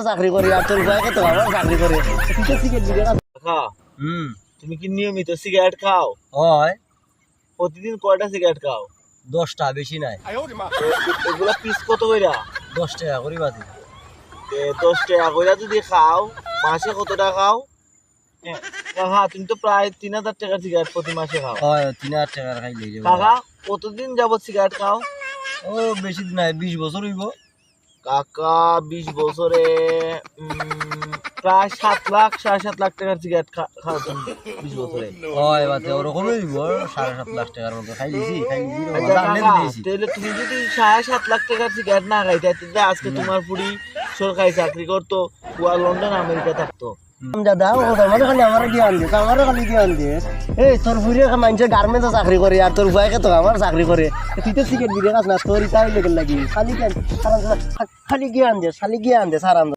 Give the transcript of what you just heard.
চাকরি করি আর তোর ভাই কত? আমার চাকরি করে। খাও হুম। তুমি কি নিয়মিত সিগারেট খাও? হয়। প্রতিদিন কয়টা সিগারেট খাও? দশটা বেশি নাই। এগুলা পিস কত কইরা? দশ টাকা করি বাদি। দশ টাকা কইরা যদি খাও মাসে কত টাকা খাও? কাকা তুমি তো প্রায় তিন হাজার টাকার সিগারেট প্রতি মাসে খাও। হয় তিন হাজার টাকার খাইলে যাব। কাকা কতদিন যাবত সিগারেট খাও? ও বেশি দিন নাই বিশ বছর হইব। কাকা বিশ বছরে প্রায় সাত লাখ সাড়ে সাত লাখ টাকার সিগারেট খাও বিশ বছরে। হয় বাদে ওরকমই সাড়ে সাত লাখ টাকার মতো। খাইলিছি খাইলিছি আচ্ছা, তাহলে তুমি যদি সাড়ে সাত লাখ টাকার সিগারেট না খাইতে আজকে তোমার পুরি সরকারি চাকরি করতো লন্ডন আমেরিকা থাকতো। দাদা, ও আমার খালি আমার জ্ঞান দিস আমার খালি জ্ঞান দিস এই তোর বুড়িয়ে মানুষের গার্মেন্টে চাকরি করে আর তোর ভাই কত আমার চাকরি করে তুই তো সিগারেট দিকে কাজ না তোর তাই লেগে লাগি। খালি খালি জ্ঞান দিস খালি জ্ঞান দিস আরাম